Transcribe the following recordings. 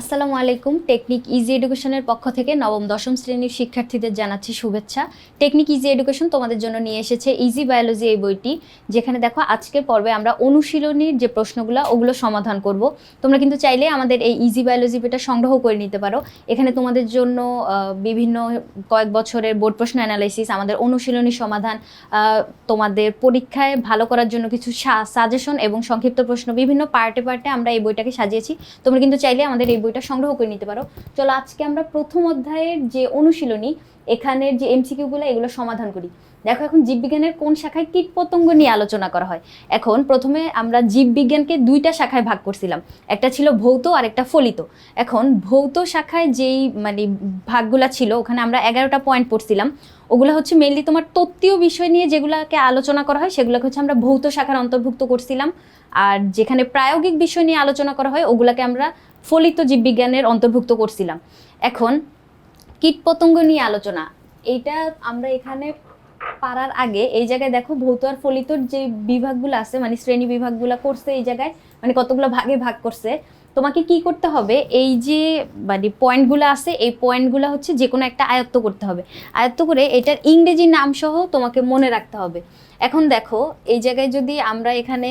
আসসালামু আলাইকুম। Technique easy এডুকেশনের পক্ষ থেকে নবম, দশম শ্রেণির শিক্ষার্থীদের জানাচ্ছি শুভেচ্ছা। টেকনিক ইজি এডুকেশন তোমাদের জন্য নিয়ে এসেছে ইজি বায়োলজি এই বইটি, যেখানে দেখো আজকের পর্বে আমরা অনুশীলনীর যে প্রশ্নগুলো, ওগুলো সমাধান করব। তোমরা কিন্তু চাইলে আমাদের এই ইজি বায়োলজি বইটা সংগ্রহ করে নিতে পারো। এখানে তোমাদের জন্য বিভিন্ন কয়েক বছরের বোর্ড প্রশ্ন অ্যানালাইসিস, আমাদের অনুশীলনী সমাধান তোমাদের পরীক্ষায় ভালো করার জন্য কিছু সাজেশন এবং সংক্ষিপ্ত প্রশ্ন, বিভিন্ন পার্টে পার্টে আমরা এই বইটাকে সাজিয়েছি। তোমরা কিন্তু চাইলে আমাদের এই বইটা সংগ্রহ করে নিতে পারো। চলো আজকে আমরা প্রথম অধ্যায়ের যে অনুশীলনী, এখানের যে এমসিকিউগুলো, এগুলো সমাধান করি। দেখো এখন জীববিজ্ঞানের কোন শাখায় কীটপতঙ্গ নিয়ে আলোচনা করা হয়? এখন প্রথমে আমরা জীববিজ্ঞানকে দুইটা শাখায় ভাগ করছিলাম। একটা ছিল ভৌত আর একটা ফলিত। এখন ভৌত শাখায় যেই মানে ভাগগুলা ছিল, ওখানে আমরা এগারোটা পয়েন্ট পড়ছিলাম। ওগুলো হচ্ছে মেনলি তোমার তত্ত্বীয় বিষয় নিয়ে যেগুলোকে আলোচনা করা হয়, সেগুলোকে হচ্ছে আমরা ভৌত শাখার অন্তর্ভুক্ত করছিলাম। আর যেখানে প্রায়োগিক বিষয় নিয়ে আলোচনা করা হয়, ওগুলোকে আমরা ফলিত জীববিজ্ঞানের অন্তর্ভুক্ত করছিলাম। এখন কীটপতঙ্গ নিয়ে আলোচনা। এইটা আমরা এখানে পারার আগে এই জায়গায় দেখো ভৌত আর ফলিতর যে বিভাগগুলো আছে মানে শ্রেণি বিভাগগুলো করছে এই জায়গায় মানে কতগুলো ভাগে ভাগ করছে। তোমাকে কি করতে হবে? এই যে মানে পয়েন্টগুলো আছে, এই পয়েন্টগুলো হচ্ছে যে কোনো একটা আয়ত্ত করতে হবে। আয়ত্ত করে এটার ইংরেজি নাম সহ তোমাকে মনে রাখতে হবে। এখন দেখো, এই জায়গায় যদি আমরা এখানে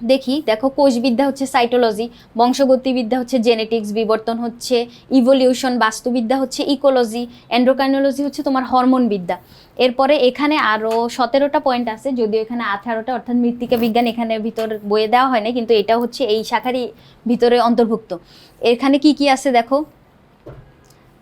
দেখি, দেখো, কোষবিদ্যা হচ্ছে সাইটোলজি বংশগতিবিদ্যা হচ্ছে জেনেটিক্স বিবর্তন হচ্ছে ইভলিউশন বাস্তুবিদ্যা হচ্ছে ইকোলজি অ্যান্ড্রোকাইনোলজি হচ্ছে তোমার হরমোন বিদ্যা এরপরে এখানে আরও সতেরোটা পয়েন্ট আছে, যদিও এখানে আঠারোটা, অর্থাৎ মৃত্তিকা বিজ্ঞান এখানে ভিতর বয়ে দেওয়া হয় না কিন্তু এটা হচ্ছে এই শাখারই ভিতরে অন্তর্ভুক্ত। এখানে কি কি আছে দেখো?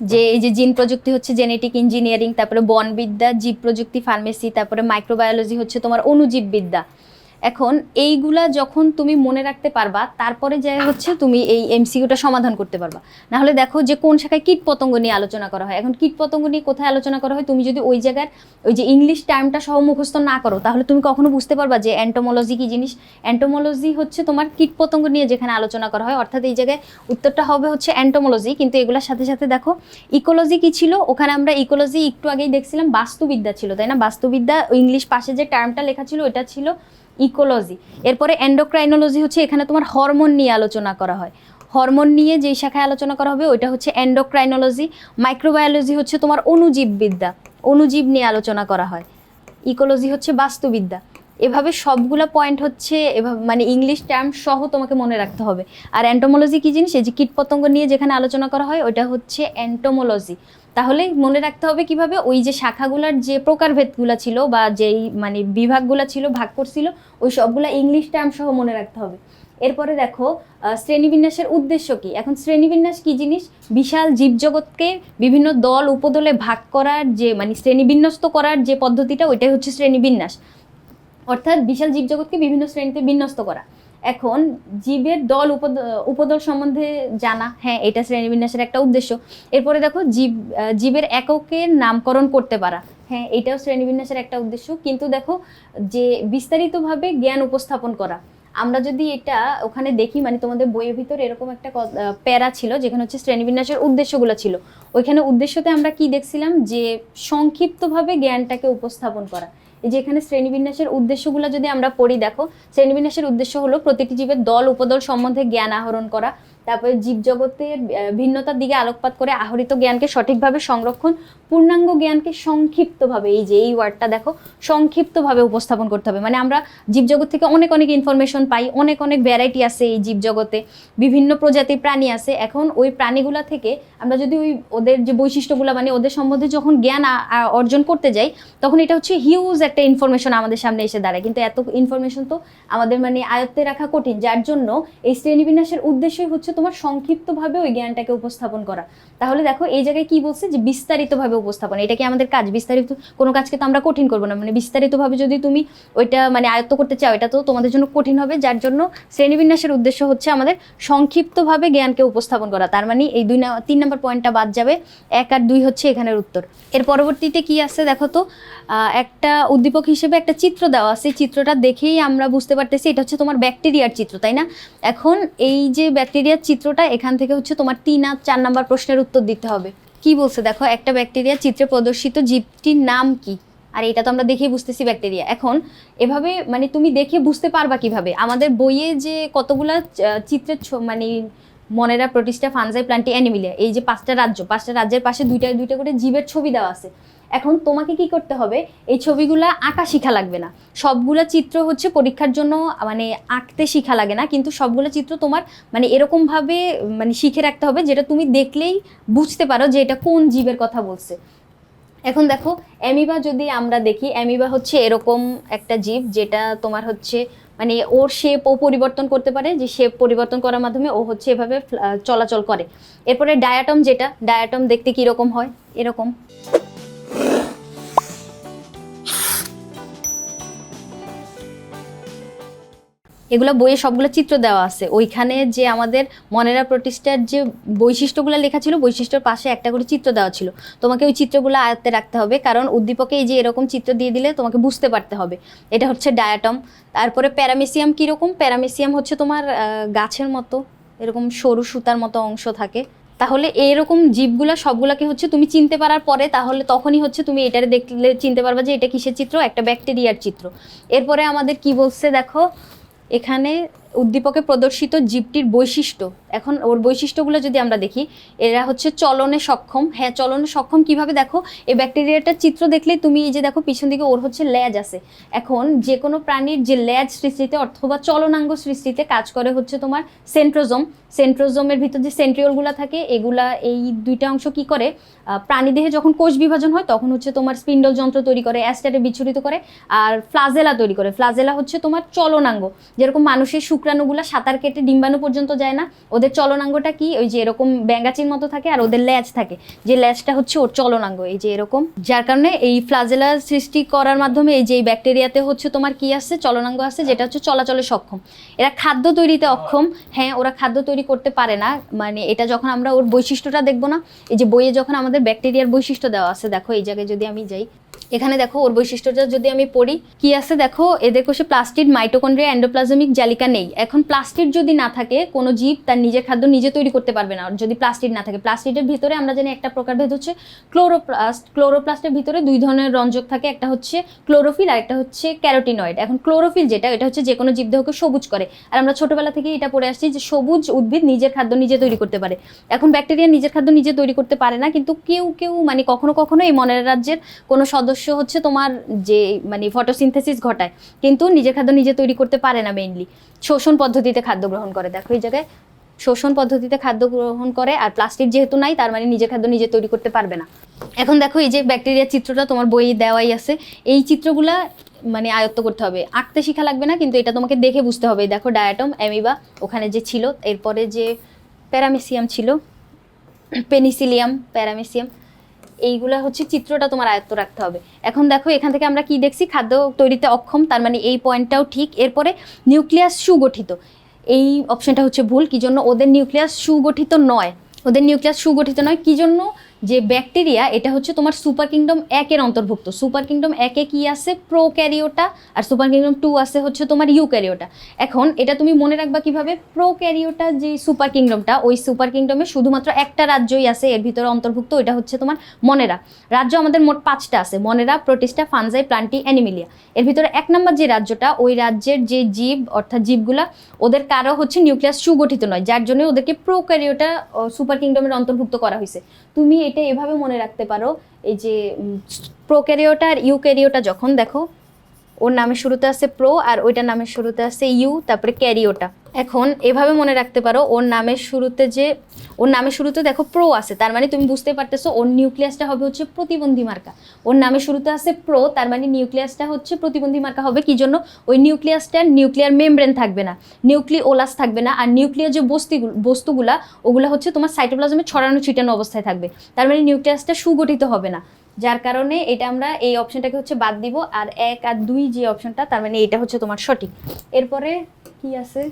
যে এই যে জিন প্রযুক্তি হচ্ছে জেনেটিক ইঞ্জিনিয়ারিং তারপরে বনবিদ্যা, জীব প্রযুক্তি ফার্মেসি তারপরে মাইক্রোবায়োলজি হচ্ছে তোমার অণুজীববিদ্যা এখন এইগুলা যখন তুমি মনে রাখতে পারবা, তারপরে যা হচ্ছে তুমি এই এমসিকিউটা সমাধান করতে পারবা। না হলে দেখো যে কোন শাখায় কীট পতঙ্গ নিয়ে আলোচনা করা হয়। এখন কীট পতঙ্গ নিয়ে কোথায় আলোচনা করা হয়? তুমি যদি ওই জায়গার ওই যে ইংলিশ টার্মটা সহ মুখস্থ না করো, তাহলে তুমি কখনো বুঝতে পারবা যে অ্যান্টোমোলজি কি জিনিস? অ্যান্টোমোলজি হচ্ছে তোমার কীট পতঙ্গ নিয়ে যেখানে আলোচনা করা হয়, অর্থাৎ এই জায়গায় উত্তরটা হবে হচ্ছে অ্যান্টোমোলজি কিন্তু এগুলোর সাথে সাথে দেখো ইকোলজি কি ছিল? ওখানে আমরা ইকোলজি একটু আগেই দেখছিলাম, বাস্তুবিদ্যা ছিল, তাই না? বাস্তুবিদ্যা ইংলিশ পাশে যে টার্মটা লেখা ছিল ওটা ছিল ইকোলজি। এরপরে এন্ডোক্রাইনোলজি হচ্ছে এখানে তোমার হরমোন নিয়ে আলোচনা করা হয়। হরমোন নিয়ে যেই শাখায় আলোচনা করা হবে, ওইটা হচ্ছে এন্ডোক্রাইনোলজি মাইক্রোবায়োলজি হচ্ছে তোমার অনুজীববিদ্যা। অনুজীব নিয়ে আলোচনা করা হয়। ইকোলজি হচ্ছে বাস্তুবিদ্যা। এভাবে সবগুলো পয়েন্ট হচ্ছে, এভাবে মানে ইংলিশ টার্ম সহ তোমাকে মনে রাখতে হবে। আর অ্যান্টোমোলজি কি জিনিস? এই যে কীটপতঙ্গ নিয়ে যেখানে আলোচনা করা হয়, ওটা হচ্ছে অ্যান্টোমোলজি তাহলে মনে রাখতে হবে কীভাবে? ওই যে শাখাগুলোর যে প্রকারভেদগুলো ছিল বা যেই মানে বিভাগগুলো ছিল, ভাগ করছিল, ওই সবগুলো ইংলিশ টার্ম সহ মনে রাখতে হবে। এরপরে দেখো শ্রেণীবিন্যাসের উদ্দেশ্য কি? এখন শ্রেণীবিন্যাস কি জিনিস? বিশাল জীবজগৎকে বিভিন্ন দল, উপদলে ভাগ করার যে মানে শ্রেণীবিন্যস্ত করার যে পদ্ধতিটা, ওইটাই হচ্ছে শ্রেণীবিন্যাস। অর্থাৎ বিশাল জীবজগৎকে বিভিন্ন শ্রেণীতে বিন্যস্ত করা। এখন জীবের দল উপদ, উপদল সম্বন্ধে জানা হ্যাঁ এটা শ্রেণীবিন্যাসের একটা উদ্দেশ্য। এরপরে দেখো জীব জীবের এককের নামকরণ করতে পারা হ্যাঁ এটাও শ্রেণীবিন্যাসের একটা উদ্দেশ্য। কিন্তু দেখো যে বিস্তারিতভাবে জ্ঞান উপস্থাপন করা, আমরা যদি এটা ওখানে দেখি মানে তোমাদের বইয়ের ভিতর এরকম একটা প্যারা ছিল, যেখানে হচ্ছে শ্রেণীবিন্যাসের উদ্দেশ্যগুলো ছিল। ওইখানে উদ্দেশ্যতে আমরা কি দেখছিলাম? যে সংক্ষিপ্তভাবে জ্ঞানটাকে উপস্থাপন করা। যে এখানে শ্রেণীবিন্যাসের উদ্দেশ্যগুলো যদি আমরা পড়ি, দেখো, শ্রেণীবিন্যাসের উদ্দেশ্য হলো প্রতিটি জীবের দল, উপদল সম্বন্ধে জ্ঞান আহরণ করা। তারপরে জীবজগতের ভিন্নতার দিকে আলোকপাত করে আহরিত জ্ঞানকে সঠিকভাবে সংরক্ষণ, পূর্ণাঙ্গ জ্ঞানকে সংক্ষিপ্তভাবে, এই যে এই ওয়ার্ডটা দেখো, সংক্ষিপ্তভাবে উপস্থাপন করতে হবে। মানে আমরা জীবজগৎ থেকে অনেক অনেক ইনফরমেশন পাই, অনেক অনেক ভ্যারাইটি আছে এই জীবজগতে, বিভিন্ন প্রজাতির প্রাণী আছে। এখন ওই প্রাণীগুলা থেকে আমরা যদি ওই ওদের যে বৈশিষ্ট্যগুলো মানে ওদের সম্বন্ধে যখন জ্ঞান অর্জন করতে যাই, তখন এটা হচ্ছে হিউজ একটা ইনফরমেশন আমাদের সামনে এসে দাঁড়ায়। কিন্তু এত ইনফরমেশন তো আমাদের মানে আয়ত্তে রাখা কঠিন, যার জন্য এই শ্রেণীবিন্যাসের উদ্দেশ্যই হচ্ছে তোমার সংক্ষিপ্তভাবে ওই জ্ঞানটাকে উপস্থাপন করা। তাহলে দেখো, এই জায়গায় কি বলছে যে বিস্তারিতভাবে উপস্থাপন। এটা কি আমাদের কাজ? বিস্তারিত, কোনো কাজকে তো আমরা কঠিন করব না। মানে বিস্তারিতভাবে যদি তুমি ওইটা মানে আয়ত্ত করতে চাও, এটা তো তোমাদের জন্য কঠিন হবে, যার জন্য শ্রেণীবিন্যাসের উদ্দেশ্য হচ্ছে আমাদের সংক্ষিপ্তভাবে জ্ঞানকে উপস্থাপন করা। তার মানে এই দুই তিন নম্বর পয়েন্টটা বাদ যাবে। এক আর দুই হচ্ছে এখানের উত্তর। এর পরবর্তীতে কি আছে দেখো তো? একটা উদ্দীপক হিসেবে একটা চিত্র দেওয়া আছে। চিত্রটা দেখেই আমরা বুঝতে পারতেছি, এটা হচ্ছে তোমার ব্যাকটেরিয়ার চিত্র, তাই না? এখন এই যে ব্যাকটেরিয়ার চিত্রটা এখান থেকে হচ্ছে তোমার তিন আর চার নাম্বার প্রশ্নের উত্তর দিতে হবে। কি বলছে দেখো? একটা ব্যাকটেরিয়া চিত্রে প্রদর্শিত জীবটির নাম কি? আর এটা তো আমরা দেখেই বুঝতেছি ব্যাকটেরিয়া। এখন এভাবে মানে তুমি দেখে বুঝতে পারবা কীভাবে? আমাদের বইয়ে যে কতগুলা চিত্রের মানে মনেরা প্রতিষ্ঠা ফানজাই প্লান্টি অ্যানিমিলিয়া, এই যে পাঁচটা রাজ্য, পাঁচটা রাজ্যের পাশে দুইটা দুইটা করে জীবের ছবি দেওয়া আছে। এখন তোমাকে কি করতে হবে? এই ছবিগুলা আঁকা শিখা লাগবে না। সবগুলা চিত্র হচ্ছে পরীক্ষার জন্য মানে আঁকতে শিখা লাগে না, কিন্তু সবগুলো চিত্র তোমার মানে এরকমভাবে মানে শিখে রাখতে হবে যেটা তুমি দেখলেই বুঝতে পারো যে এটা কোন জীবের কথা বলছে। এখন দেখো, অ্যামিবা যদি আমরা দেখি, অ্যামিবা হচ্ছে এরকম একটা জীব যেটা তোমার হচ্ছে মানে ওর শেপ ও পরিবর্তন করতে পারে, যে শেপ পরিবর্তন করার মাধ্যমে ও হচ্ছে এভাবে চলাচল করে। এরপরে ডায়াটম যেটা ডায়াটম দেখতে কীরকম হয়? এরকম। এগুলো বইয়ে সবগুলো চিত্র দেওয়া আছে। ওইখানে যে আমাদের মনেরা প্রতিষ্ঠার যে বৈশিষ্ট্যগুলো লেখা ছিল, বৈশিষ্ট্যর পাশে একটা করে চিত্র দেওয়া ছিল। তোমাকে ওই চিত্রগুলো আয়ত্তে রাখতে হবে, কারণ উদ্দীপকে এই যে এরকম চিত্র দিয়ে দিলে তোমাকে বুঝতে পারতে হবে। এটা হচ্ছে ডায়াটম তারপরে প্যারামেসিয়াম কীরকম? প্যারামেসিয়াম হচ্ছে তোমার গাছের মতো, এরকম সরু সুতার মতো অংশ থাকে। তাহলে এরকম জীবগুলা, সবগুলাকে হচ্ছে তুমি চিনতে পারার পরে তাহলে তখনই হচ্ছে তুমি এটারে দেখলে, চিনতে পারবা যে এটা কিসের চিত্র? একটা ব্যাকটেরিয়ার চিত্র। এরপরে আমাদের কি বলছে দেখো? এখানে উদ্দীপকে প্রদর্শিত জীবটির বৈশিষ্ট্য। এখন ওর বৈশিষ্ট্যগুলো যদি আমরা দেখি, এরা হচ্ছে চলনে সক্ষম। হ্যাঁ চলনে সক্ষম কীভাবে? দেখো, এই ব্যাকটেরিয়াটার চিত্র দেখলেই তুমি এই যে দেখো, পিছন দিকে ওর হচ্ছে ল্যাজ আছে। এখন যে কোনো প্রাণীর যে ল্যাজ সৃষ্টিতে অথবা চলনাঙ্গ সৃষ্টিতে কাজ করে হচ্ছে তোমার সেন্ট্রোজোম। সেন্ট্রোজোমের ভিতর যে সেন্ট্রিওলগুলো থাকে, এগুলা, এই দুইটা অংশ কি করে? প্রাণীদেহে যখন কোষ বিভাজন হয়, তখন হচ্ছে তোমার স্পিন্ডল যন্ত্র তৈরি করে অ্যাস্টারে বিচ্ছুরিত করে, আর ফ্লাজেলা তৈরি করে। ফ্লাজেলা হচ্ছে তোমার চলনাঙ্গ। যেরকম মানুষের শুক্রাণুগুলো সাঁতার কেটে ডিম্বাণু পর্যন্ত যায় না। ওদের চলনাঙ্গটা কি? ওই যে এরকম ব্যাঙ্গাচির মতো থাকে আর ওদের ল্যাজ থাকে। যে ল্যাজটা হচ্ছে ওর চলনাঙ্গ, এই যে এরকম। যার কারণে এই ফ্লাজেলা সৃষ্টি করার মাধ্যমে এই যে ব্যাকটেরিয়াতে হচ্ছে তোমার কি আছে চলনাঙ্গ আছে যেটা হচ্ছে চলাচলে সক্ষম। এরা খাদ্য তৈরিতে অক্ষম। হ্যাঁ ওরা খাদ্য তৈরি করতে পারে না। মানে এটা যখন আমরা ওর বৈশিষ্ট্যটা দেখব না, এই যে বইয়ে যখন আমাদের ব্যাকটেরিয়ার বৈশিষ্ট্য দেওয়া আছে, দেখো এই জায়গায় যদি আমি যাই এখানে দেখো ওর বৈশিষ্ট্যটা যদি আমি পড়ি, কি আছে দেখো? এদের কোষে প্লাস্টিড মাইটোকন্ড্রিয়া এন্ডোপ্লাজমিক জালিকা নেই এখন প্লাস্টিড যদি না থাকে, কোনো জীব তার নিজের খাদ্য নিজে তৈরি করতে পারবে না যদি প্লাস্টিড না থাকে। প্লাস্টিডের ভিতরে আমরা জানি একটা প্রকার প্রকারভেদ হচ্ছে ক্লোরোপ্লাস্ট। ক্লোরোপ্লাস্টের ভিতরে দুই ধরনের রঞ্জক থাকে, একটা হচ্ছে ক্লোরোফিল আর একটা হচ্ছে ক্যারোটিনয়েড। এখন ক্লোরোফিল যেটা, এটা হচ্ছে যে কোনো জীবদেহকে সবুজ করে। আর আমরা ছোটবেলা থেকে এটা পড়ে আসছি যে সবুজ উদ্ভিদ নিজের খাদ্য নিজে তৈরি করতে পারে। এখন ব্যাকটেরিয়া নিজের খাদ্য নিজে তৈরি করতে পারে না, কিন্তু কেউ কেউ মানে কখনো কখনো এই মনের রাজ্যের কোনো সদস্য হচ্ছে তোমার যে মানে ফটোসিনথেসিস ঘটায়। কিন্তু নিজের খাদ্য নিজে তৈরি করতে পারে না মেইনলি শোষণ পদ্ধতিতে খাদ্য গ্রহণ করে। দেখো এই জায়গায় শোষণ পদ্ধতিতে খাদ্য গ্রহণ করে আর প্লাস্টিক যেহেতু নাই, তার মানে নিজের খাদ্য নিজে তৈরি করতে পারবে না। এখন দেখো এই যে ব্যাকটেরিয়ার চিত্রটা তোমার বইয়ে দেওয়াই আছে। এই চিত্রগুলা মানে আয়ত্ত করতে হবে। আঁকতে শিখা লাগবে না, কিন্তু এটা তোমাকে দেখে বুঝতে হবে। দেখো ডায়াটম অ্যামিবা ওখানে যে ছিল, এরপরে যে প্যারামেসিয়াম ছিল পেনিসিলিয়াম প্যারামেসিয়াম এইগুলা হচ্ছে চিত্রটা তোমার আয়ত্ত রাখতে হবে। এখন দেখো, এখান থেকে আমরা কি দেখছি? খাদ্য তৈরিতে অক্ষম, তার মানে এই পয়েন্টটাও ঠিক। এরপরে নিউক্লিয়াস সুগঠিত। এই অপশনটা হচ্ছে ভুল কি জন্য ওদের নিউক্লিয়াস সুগঠিত নয়। ওদের নিউক্লিয়াস সুগঠিত নয় কি জন্য যে ব্যাকটেরিয়া, এটা হচ্ছে তোমার সুপার কিংডম একের অন্তর্ভুক্ত। সুপার কিংডম একে কি আছে? প্রোক্যারিওটা, আর সুপার কিংডম টু আছে হচ্ছে তোমার ইউ ক্যারিওটা এখন এটা তুমি মনে রাখবা কীভাবে? প্রোক্যারিওটা যে সুপার কিংডমটা, ওই সুপার কিংডমে শুধুমাত্র একটা রাজ্যই আছে, এর ভিতরে অন্তর্ভুক্ত, ওইটা হচ্ছে তোমার মনেরা। রাজ্য আমাদের মোট পাঁচটা আছে, Monera, Protista, Fungi, Plantae, Animalia. এর ভিতরে এক নম্বর যে রাজ্যটা, ওই রাজ্যের যে জীব, অর্থাৎ জীবগুলা, ওদের কারও হচ্ছে নিউক্লিয়াস সুগঠিত নয়, যার জন্য ওদেরকে প্রো ক্যারিওটা সুপার কিংডমের অন্তর্ভুক্ত করা হয়েছে। তুমি এটা এভাবে মনে রাখতে পারো এই যে প্রোক্যারিওটা আর ইউক্যারিওটা যখন দেখো ওর নামের শুরুতে আছে প্রো আর ওইটার নামের শুরুতে আছে ইউ, তারপরে ক্যারিওটা। এখন এভাবে মনে রাখতে পারো, ওর নামের শুরুতে যে, ওর নামের শুরুতে দেখো প্রো আছে, তার মানে তুমি বুঝতে পারতেছো ওর নিউক্লিয়াসটা হবে হচ্ছে প্রতিবন্ধী মার্কা। ওর নামের শুরুতে আছে প্রো, তার মানে নিউক্লিয়াসটা হচ্ছে প্রতিবন্ধী মার্কা হবে, কি জন্য? ওই নিউক্লিয়াসটার নিউক্লিয়ার মেমব্রেন থাকবে না নিউক্লিওলাস থাকবে না, আর নিউক্লিয়ার যে বস্তুগুলো, বস্তুগুলা, ওগুলো হচ্ছে তোমার সাইটোপ্লাজমে ছড়ানো ছিটানো অবস্থায় থাকবে। তার মানে নিউক্লিয়াসটা সুগঠিত হবে না। যার কারণে এটা আমরা এই অপশনটাকে হচ্ছে বাদ দিব, আর এক আর দুই যে অপশনটা তার মানে এটা হচ্ছে তোমার সঠিক। এরপরে কি আছে?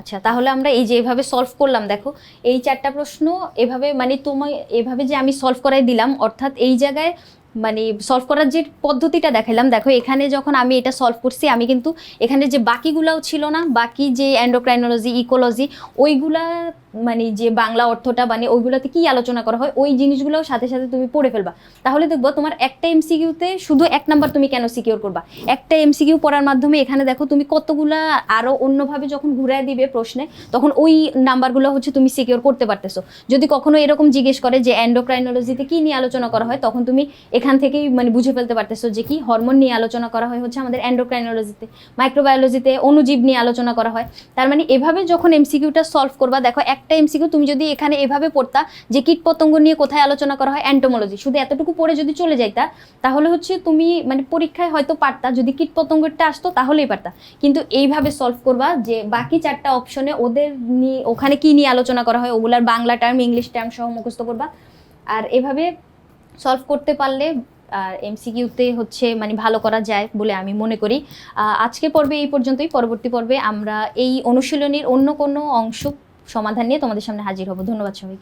আচ্ছা তাহলে আমরা এই যে এভাবে সলভ করলাম, দেখো, এই চারটা প্রশ্ন এভাবে মানে তোমায়, এভাবে যে আমি সলভ করাই দিলাম, অর্থাৎ এই জায়গায় মানে সলভ করার যে পদ্ধতিটা দেখালাম দেখো এখানে যখন আমি এটা সলভ করছি, আমি কিন্তু এখানে যে বাকিগুলাও ছিল না, বাকি যে অ্যান্ডোক্রাইনোলজি ইকোলজি ওইগুলা মানে যে বাংলা অর্থটা মানে ওইগুলাতে কি আলোচনা করা হয়, ওই জিনিসগুলোও সাথে সাথে তুমি পড়ে ফেলবা। তাহলে দেখব তোমার একটা এমসিকিউতে শুধু এক নাম্বার তুমি কেন সিকিউর করবা? একটা এমসিকিউ পড়ার মাধ্যমে এখানে দেখো তুমি কতগুলা আরও অন্যভাবে যখন ঘুরায় দিবে প্রশ্নে, তখন ওই নাম্বারগুলো হচ্ছে তুমি সিকিউর করতে পারতেছো। যদি কখনো এরকম জিজ্ঞেস করে যে অ্যান্ডোক্রাইনোলজিতে কি নিয়ে আলোচনা করা হয়, তখন তুমি এখান থেকেই মানে বুঝে ফেলতে পারতেছো যে কি হরমোন নিয়ে আলোচনা করা হয় হচ্ছে আমাদের অ্যান্ড্রোক্রাইনোলজিতে মাইক্রোবায়োলজিতে অণুজীব নিয়ে আলোচনা করা হয়। তার মানে এভাবে যখন এমসিকিউটা সলভ করবা, দেখো একটা এমসিকিউ তুমি যদি এখানে এভাবে পড়তা যে কীট পতঙ্গ নিয়ে কোথায় আলোচনা করা হয় অ্যান্টোমোলজি শুধু এতটুকু পড়ে যদি চলে যাইতা, তাহলে হচ্ছে তুমি মানে পরীক্ষায় হয়তো পারতা, যদি কীট পতঙ্গটা আসতো তাহলেই পারতা। কিন্তু এইভাবে সলভ করবা যে বাকি চারটা অপশনে ওদের নিয়ে, ওখানে কি নিয়ে আলোচনা করা হয়, ওগুলার বাংলা টার্ম ইংলিশ টার্ম সহ মুখস্থ করবা। আর এভাবে সলভ করতে পারলে, আর এমসিকিউতে হচ্ছে মানে ভালো করা যায় বলে আমি মনে করি। আজকে পর্বে এই পর্যন্তই। পরবর্তী পর্বে আমরা এই অনুশীলনীর অন্য কোনো অংশ সমাধান নিয়ে তোমাদের সামনে হাজির হব। ধন্যবাদ সবাই